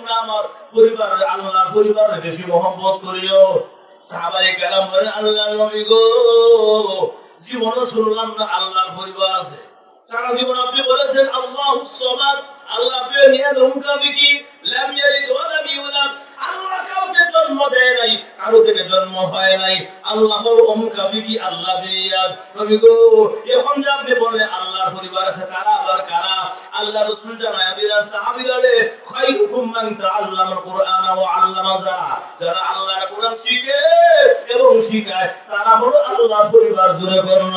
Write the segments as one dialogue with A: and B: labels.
A: তোমরা আমার পরিবারের আল্লাহ পরিবারের বেশি মহব্বত করিও। সাহাবাই কালাম আল্লাহ নবী গো, জীবনও শুনলাম না আল্লাহর পরিবার আছে। সারা জীবন আপনি বলেছেন, আল্লাহ সমাদ, আল্লাহ নিয়ে মুখাবি কি লাম ইয়ালিদ ওয়া লাম ইউলাদ। জন্ম দেয় নাই, কারও থেকে জন্ম হয় নাই। আল্লাহ বড় অমুখাবি কি আল্লাহ এখন যে আপনি আল্লাহর পরিবার আছে কারা আবার কারা? আল্লাহ রাসূল জানায় আল্লামা যারা। যারা আল্লাহর শিখে এবং শিখায়, তারা হলো আল্লাহর পরিবার। জুড়ে করুন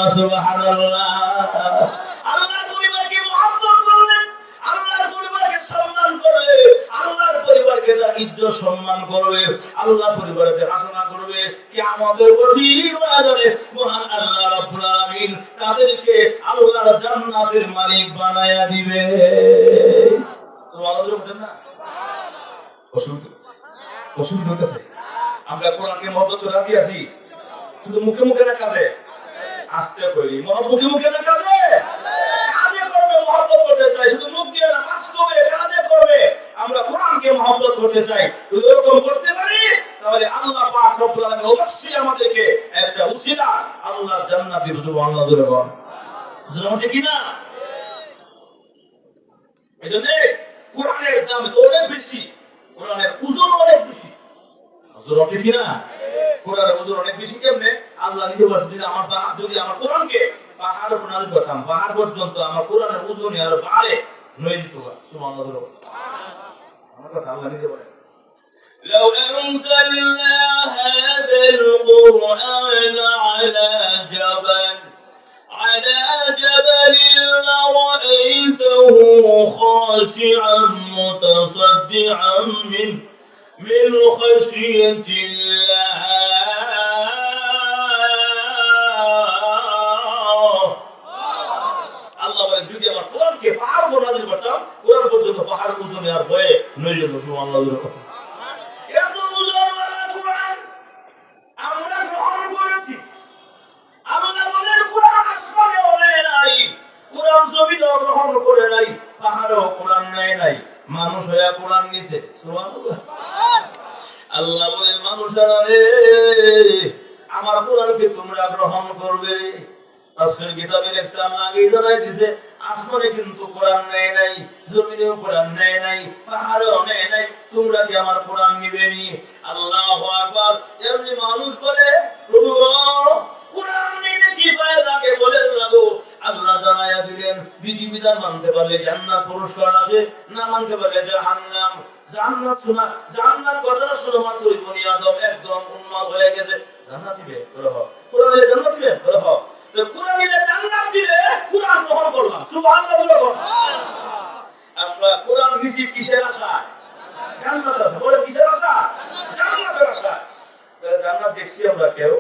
A: আল্লাহর ইজ্জত সম্মান করবে, আল্লাহ পরিবারকে হাসনা করবে, কিয়ামতের কঠিন ময়দানে মহান আল্লাহ রাব্বুল আলামিন তাদেরকে আল্লাহর জান্নাতের মালিক বানায়া দিবে তোমরা আল্লাহ বলছেন না অসুবিধা অসুবিধা হতেছে আমরা কোরআনকে মহব্বত করে রাখি আছি শুধু মুখে মুখে না কাজে আসতে করি মুখে মুখে না কাজে কাজে করবে মহব্বত করতে চাই শুধু মুখ দিয়ে না বাস্তবে কাজে করবে আমরা কোরআনকে মহব্বত করতে চাই যদি এরকম করতে পারি তাহলে আল্লাহ পাক রব্বুল আলামিন অবশ্যই আমাদেরকে একটা উসিলা আল্লাহর জান্নাত দিবে সুবহানাল্লাহ জোরে বল জোরে কি না এই জন্য কোরআনের দাম তো অনেক বেশি কোরআনের ওজন অনেক বেশি ওজন আছে কি না কোরআনের ওজন অনেক বেশি কেমনে আল্লাহ নিজে বলছেন যদি আমার পাহাড় যদি আমার কোরআনকে পাহাড়ের উপর নাজিল করতাম পাহাড় পর্যন্ত আমার কোরআনের ওজনই আরো বাড়ে নয় দিত সুবহানাল্লাহ আমার কথা আল্লাহ নিজে বলে لو أنزلنا هذا القرآن على جبل على جبل لرأيته خاشعا متصدعا من من خشية الله আল্লাহ বলেন যদি আমার কোরআনকে পাহাড় উপর নাজিল করতাম কোরআন পর্যন্ত পাহাড় উজনে আর ভয়ে নই যেত সুবহানাল্লাহ নাই নাই, তোমরা কি আমার কোরআন নিবে নি? আল্লাহু আকবার। এমনি মানুষ বলে, প্রভু কোরআন কি পায় তাকে আল্লাহ জানাইয়া দিলেন মানতে পারলে জান্নাত পুরস্কার আছে, না মানতে পারলে জাহান্নাম। জান্নাত শোনা, জান্নাত কথাটা শুধুমাত্র ওই বনি আদম একদম উন্মাদ হয়ে গেছে। জান্নাত দিবে? বলে হ কোরআন জান্নাত দিবে? বলে হ তো কোরআন নিলে জান্নাত দিলে কোরআন গ্রহণ করলাম। সুবহানাল্লাহ বলে। বল আমরা কোরআন নিছি কিসের আশায় জান্নাত আশা। বলে কিসের আশা? জান্নাতের আশা। তাহলে জান্নাত দেখছি আমরা কেউ,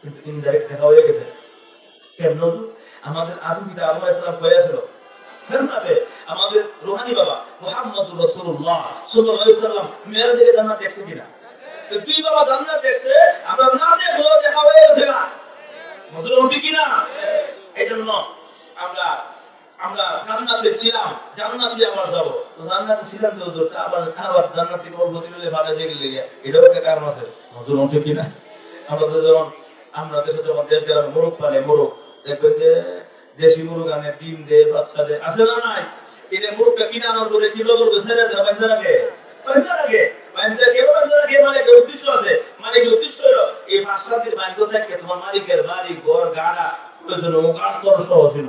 A: কিন্তু ইনডাইরেক্ট দেখা হয়ে গেছে। কেমন আমাদের আদি পিতা আল্লাহ ইসলাম হয়েছিল জান্নাতে আমাদের রোহানি বাবা মুহাম্মদুর রাসূলুল্লাহ সাল্লাল্লাহু আলাইহি সাল্লাম দিকে জান্নাত দেখছে কিনা? তো তুই বাবা জান্নাত দেখছে, আমরা না দেখল দেখা হয়ে গেছে না মজুর হবে কিনা? এই জন্য জান্নাতে ছিলাম জান্নাতে আবার যাব। জান্নাতে ছিলাম তো তো আবার আবার জান্নাতে বলব দিলে ভালো জেগে লেগে এটাও একটা কারণ আছে। মজুর হবে কিনা আমরা তো যখন আমরা দেশে মোরগ আনে, ডিম দে, বাচ্চা দে। আসলে না নাই? এটা মুরগটা কিনে আনার পরে কি লগর ছেড়ে দেয় বান্ধা রাখে। বান্ধা রাখে। বান্ধা কেউ বান্ধা রাখে মানে কি উদ্দেশ্য আছে। মানে কি উদ্দেশ্য হলো? এই দিন বান্ধ থাকে? তোমার মালিকের বাড়ি, ঘর, গাড়া। প্রয়োজন মুখ আত্মর সহ ছিল।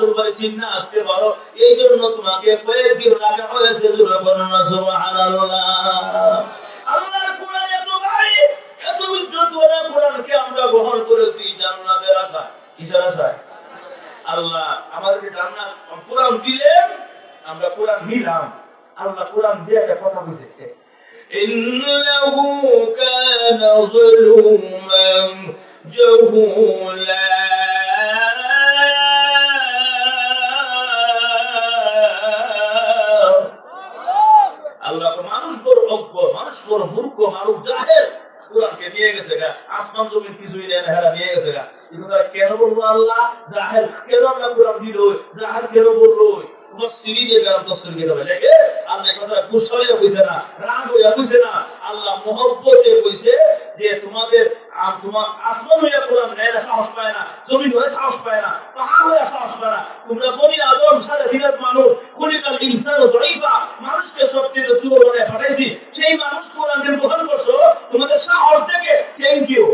A: আসল বাড়ি চিন্না আসতে পারো এই জন্য তোমাকে কয়েকদিন রাখা হয়েছে জোরে বর্ণনা সুবহানাল্লাহ আল্লাহর কোরআন এত ভারী এত বিদ্যুৎ কোরআনকে আমরা গ্রহণ করেছি জান্নাতের আশা কিসের আশায় আল্লাহ আমাদেরকে জান্নাত কোরআন দিলেন আমরা কোরআন নিলাম আল্লাহ কোরআন দিয়ে একটা কথা বুঝে إنه كان ظلوما جهولا আল্লাহ মানুষ বড় অজ্ঞ মানুষ বড় মূর্খ মানুষ জাহের আল্লাহ? আল্লাহ মহব্বতে কইছে যে তোমাদের আম তোমার আসমান হইয়া সাহস পায় না, জমিন হয়ে সাহস পায় না, পাহাড় সাহস পায় না। তোমরা আদম, সারা মানুষ ইনসান দইফা মানুষকে সবচেয়ে পাঠাইছি। সেই মানুষ কোরআনের গ্রহণ করছ, তোমাদের সাহস থ্যাংক ইউ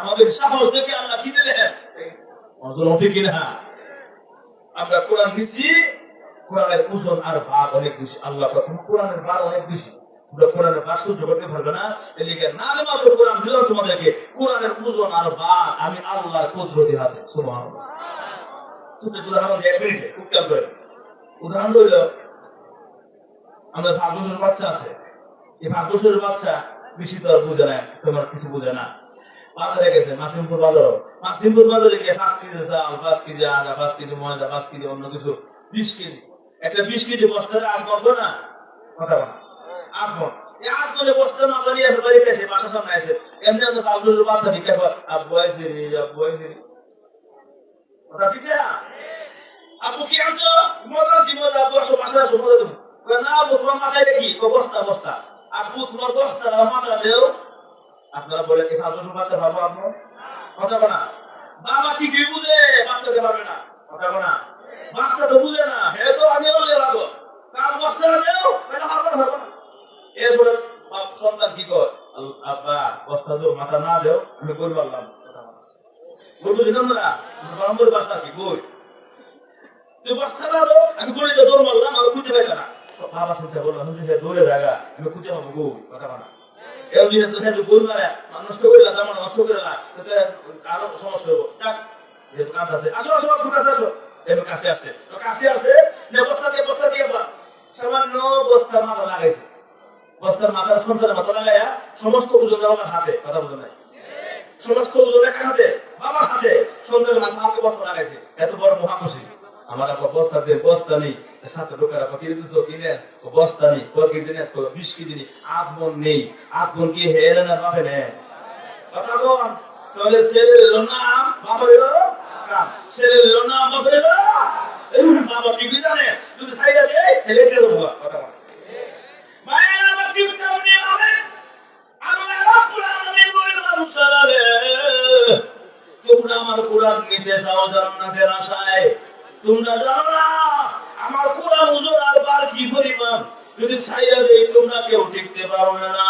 A: আমাদের সাহস দেখে আল্লাহ কি দিলেন? অজল ঠিক কিনা আমরা কোরআন নিছি কোরআনের ওজন আর ভাগ অনেক বেশি, আল্লাহ কোরআনের ভাগ অনেক বেশি। তোমরা আর বাচ্চা আছে। এই ভাগ বাচ্চা বেশি তো আর বুঝে না তোমার কিছু বুঝে না। বাজারে গেছে, মাসিমপুর বাজার মাসিমপুর বাজারে গিয়ে পাঁচ কেজি চাল, পাঁচ কেজি আদা, পাঁচ কেজি ময়দা, পাঁচ কেজি অন্য কিছু, বিশ কেজি। একটা বিশ কেজি বস্তারে আট করব না। কথা বলা। আট মন এই আট মনে বস্তার মাথা নিয়ে এসে বাড়িতে এসে বাসার সামনে এসে এমনি আমাদের পাবলিশের বাচ্চা দিকে আব্বু আইসি আব্বু আইসি কথা ঠিক না? আপু কি আনছো? মজা আছি মজা আব্বু আসো বাসায় আসো মজা কয়, না আব্বু তোমার মাথায় দেখি। বস্তা বস্তা। আব্বু তোমার বস্তা মাথা দেও। আপনারা বলে কি ফাদুসু বাচ্চা ভাবো আপনি কথা বলা। বাবা ঠিকই বুঝে বাচ্চাকে পারবে না। কথা বলা। বাচ্চা তো বুঝে না হে তো আগে ভাবো কার বস্তা দেও? না। এরপরে সন্তান কি কর আব্বা, বস্তা মাথা না দেও, আমি করে বাসা কি? তুই বস্তা আমি না। আমি কথা বলা। গরু নষ্ট করে না তেমন নষ্ট করে আরও সমস্যা যেহেতু আছে, আসো বস্তা দিয়ে বস্তা দিয়ে সামান্য বস্তার মাথা লাগাইছে। বস্তার মাথার সন্তানের মাথা লাগাইয়া সমস্ত ওজন আমার হাতে, কথা বুঝো নাই? সমস্ত ওজন এক হাতে, বাবার হাতে সন্তানের মাথা হাতে বস্তা লাগাইছে। এত বড় মহাকুশি। আমার আবার বস্তা দিয়ে বস্তা নেই। সাথে ঢোকার কিনে বস্তা নেই। কয় কেজি নেই বিশ কেজি নেই? মন নেই। মন কি হেরে না পাবে না কথা বল। তাহলে এলো নাম বাবার এলো কাম নাম বাবার এলো বাবা কি জানে? যদি সাইডা দেয় হেলে চলে দেবো। কোরআন নিতে চাও জান্নাতের আশায়? তোমরা জানো না, আমার কোরআন ওজন আর বার কি পরিমাণ? যদি ছাইয়া দেই, তোমরা কেউ টিকতে পারবে না।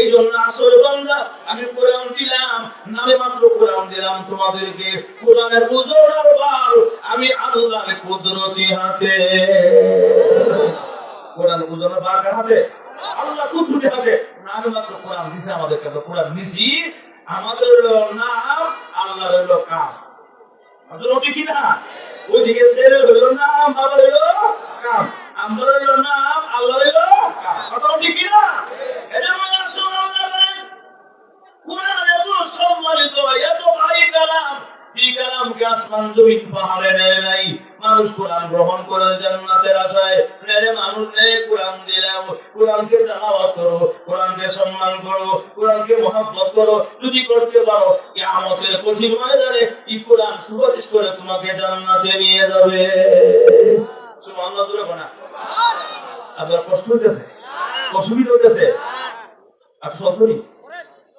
A: এই জন্য আসল বান্দা, আমি কোরআন দিলাম, নামে মাত্র কোরআন দিলাম তোমাদেরকে। কোরআনের ওজন আর বার, আমি আল্লাহর কুদরতি হাতে কোরআন হুজুর আর বার কার হাতে আল্লাহ কুদরতি হাতে নামে মাত্র কোরআন দিছে আমাদেরকে আমরা কোরআন নিছি আমাদের হলো নাম আল্লাহর হলো কাম আসলে ওটি কি না ওইদিকে ছেলে হইল নাম বাবা হইল কাম আমরা হইল নাম আল্লাহ হইল কাম কথা ওটি কি না এটা মনে আসুন কোরআন এত সম্মানিত এত ভারী কালাম এই কালামকে আসমান জমিন পাহাড়ে নেয় নাই। মানুষ কোরআন গ্রহণ করে জান্নাতের আশায় রে মানুষ নে কোরআন দিলাম। কোরআনকে জানাওয়াত করো কোরআনকে সম্মান করো কোরআনকে মহাব্বত করো। যদি করতে পারো কিয়ামতের কঠিন ময়দানে এই কোরআন সুপারিশ করে তোমাকে জান্নাতে নিয়ে যাবে। সুবহানাল্লাহ জোরে বলা আপনার কষ্ট হইতেছে? অসুবিধা হইতেছে? আপনি সন্তরি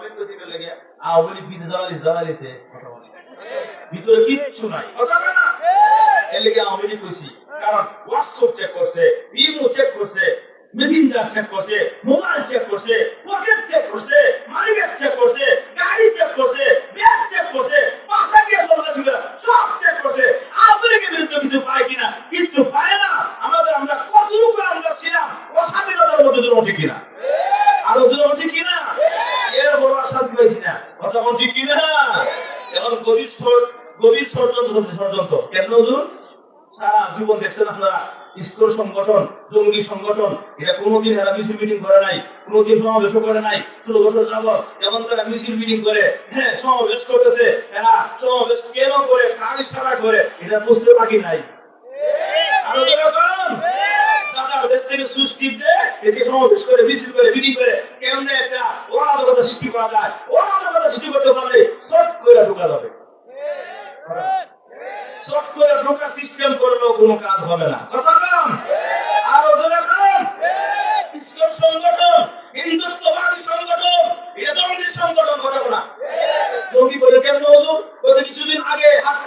A: কিন্তু জ্বালালি জ্বালালিছে কথা বলে। ভিতরে কিচ্ছু নাই। কথা বলে না। এর লেগে আমি লি কইছি কারণ হোয়াটসঅ্যাপ চেক করছে ইমো চেক করছে মেসেঞ্জার চেক করছে মোবাইল চেক করছে পকেট চেক করছে মানি ব্যাগ চেক করছে গাড়ি চেক করছে ব্যাগ চেক করছে গিয়ে চলতেছিল সব চেক করছে। বিরুদ্ধে কিছু পায় কিনা? কিচ্ছু পায় না। আমাদের আমরা কতটুকু আমরা ছিলাম? অস্বাধীনতার মধ্যে জন্য ঠিক কিনা? আরও কথা বলছি কিনা? এখন ষড়- গভীর ষড়যন্ত্র ষড়যন্ত্র কেন সারা জীবন দেখছেন আপনারা ইস্কর সংগঠন, জঙ্গি সংগঠন এটা কোনোদিন এরা মিছিল মিটিং করে নাই, কোনোদিন সমাবেশ করে নাই, ষোলো বছর যাবত এমন তারা মিছিল মিটিং করে হ্যাঁ সমাবেশ করতেছে। এরা সমাবেশ কেন করে, কার ইশারা করে, এটা বুঝতে বাকি নাই। দেশ থেকে দেয় একে সমাবেশ করে, মিছিল করে মিটিং করে, কেমনে একটা অরাজকতা সৃষ্টি করা যায়? অরাজকতা ভাবে শর্ট করে ঢোকা যাবে। শর্ট করে ঢোকা সিস্টেম করলেও কোনো কাজ হবে না কথা কম আরও জোরে কম ইসকন সংগঠন হিন্দুত্ববাদী সংগঠন এটা জঙ্গি সংগঠন কথা বলা জঙ্গি বলে কেন হলো গত কিছুদিন আগে হাট-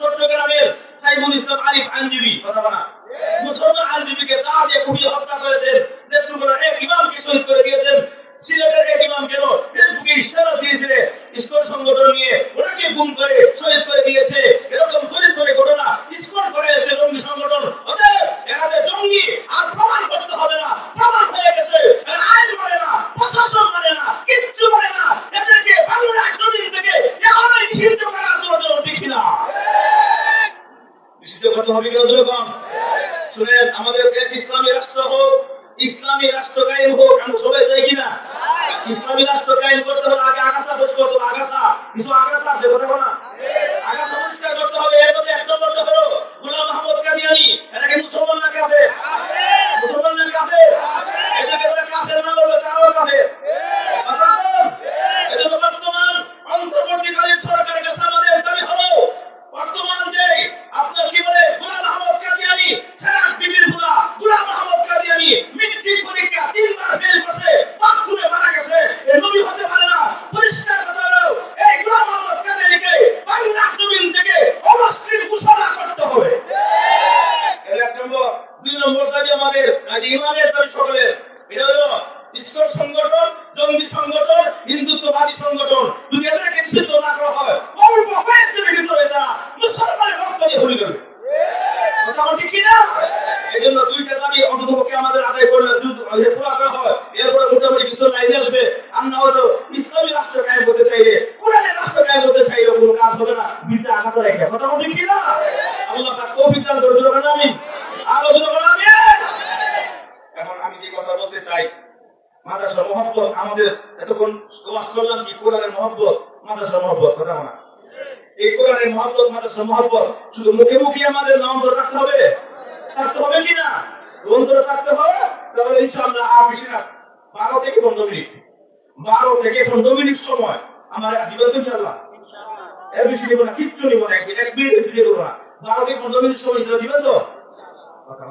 A: চট্টগ্রামের সাইফুল ইসলাম আরিফ আইনজীবী কথা বলা মুসলমান আইনজীবীকে তা দিয়ে কুপিয়ে হত্যা করেছেন নেতৃত্ব এক ইমামকে শহীদ করে দিয়েছেন সিলেটের এক ইমাম কেন ফেসবুকে ইশারা দিয়েছে ইসকন সংগঠন নিয়ে ওনাকে গুম করে শহীদ করে দিয়েছে এরকম চরিত্র ঘটনা ইসকন করে এসে জঙ্গি সংগঠন অতএব এখানে জঙ্গি আর প্রমাণ করতে হবে না প্রমাণ হয়ে গেছে এরা আইন মানে না প্রশাসন মানে না কিচ্ছু মানে না এদেরকে বাংলার জমিন থেকে এখনই নিষিদ্ধ করার জন্য দেখি না সরকারের কাছে আমাদের দাবি হলো বর্তমান যে আপনার কি বলে গোলাম আহমদ কাদিয়ানি সেরাক বিবির ফুলা গোলাম আহমদ কাদিয়ানি মেট্রিক পরীক্ষা তিনবার ফেল করছে বাথরুমে মারা গেছে এ নবী হতে পারে না পরিষ্কার কথা হলো এই গোলাম আহমদ কাদিয়ানিকে বাংলা জমিন থেকে অমুসলিম ঘোষণা করতে হবে এর এক নম্বর দুই নম্বর দাবি আমাদের আজ ইমানের দাবি সকলের এটা হলো ইসকর সংগঠন জঙ্গি সংগঠন হিন্দুত্ববাদী সংগঠন যদি এদেরকে নিষিদ্ধ না করা হয় অল্প কয়েকদিনের ভিতরে তারা মুসলমানের রক্ত দিয়ে হলি করবে কথা বলছি কিনা এই জন্য দুইটা দাবি অন্ততপক্ষে আমাদের আদায় করলে দ্রুত- আহ, পুরা করা হয় এরপরে মোটামুটি কিছু লাইনে আসবে আমরা হয়তো ইসলামী রাষ্ট্র কায়েম করতে চাইলে কোরআনের রাষ্ট্র কায়েম করতে চাইলে কোনো কাজ হবে না বিদ্যা আকাশে রেখে কথা বলছি কিনা আল্লাহ পাক তৌফিক দান করে দিল আমি আরও দিল আমি এখন আমি যে কথা বলতে চাই মাদ্রাসা মহব্বত আমাদের এতক্ষণ করলাম কি? কোরআনের মহব্বত মাদ্রাসা মহব্বত কথা বলা। এই কোরআনের মহব্বত মাদ্রাসা মহব্বত শুধু মুখে মুখে আমাদের ধরে রাখতে হবে? থাকতে হবে কিনা অন্তরে থাকতে হবে তাহলে ইনশাআল্লাহ আর বেশি না। বারো থেকে পনেরো মিনিট। বারো থেকে পনেরো মিনিট সময় আমার দিবেন তো ইনশাআল্লাহ। এর বেশি দিব না কিচ্ছু নিব না এক মিনিট এক মিনিট দিয়ে দেবো না। বারো থেকে পনেরো মিনিট সময় সেটা দিবেন তো?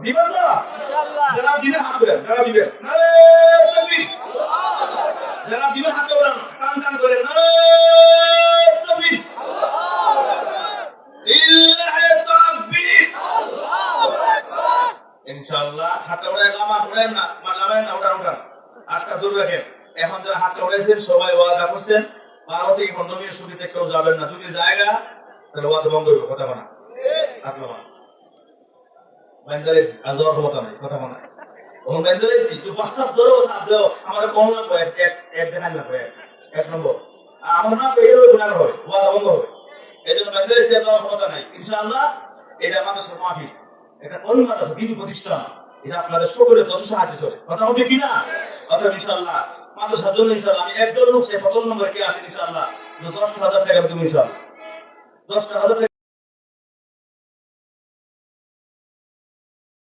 A: দিবেন তো? যারা দিবেন হাত দেবেন যারা দিবেন নারে তাকবীর যারা দিবেন হাত দেবেন টান টান করে নারে তাকবীর লিল্লাহি তাকবীর ইনশাআল্লাহ হাতটা উড়ায় লামা উড়ায় না মা লামায় না উড়ান উড়ান হাতটা দূর রাখেন এখন যারা হাতটা উড়াইছেন সবাই ওয়াদা করছেন বারো থেকে পনেরো মিনিট ছুটিতে কেউ যাবেন না যদি জায়গা বন্ধ করব কথা বলা হাত লামা বেঞ্জালিস আজর নাই, কথা বলা ওখানে বেঞ্জালিসি তুই প্রস্তাব ধরো চাপ আমার কম না এক এক এক দেখান না এক নম্বর। আমার না কয় গুণার হবে ওয়াদা বন্ধ হবে এই জন্য বেঞ্জালিসি যাওয়ার ক্ষমতা নাই। ইনশাআল্লাহ, এটা আমাদের সব মাফি। এটা কোন মাদ্রাসা দিনী আপনাদের সকলের দশ সাহায্য করে। কথা হবে কিনা অতএব ইনশাআল্লাহ। মাদ্রাসার জন্য ইনশাআল্লাহ, আমি একজন লোক, সে প্রথম নম্বর কে আছে ইনশাআল্লাহ? দশটা হাজার টাকা তুমি ইনশাআল্লাহ। দশটা হাজার টাকা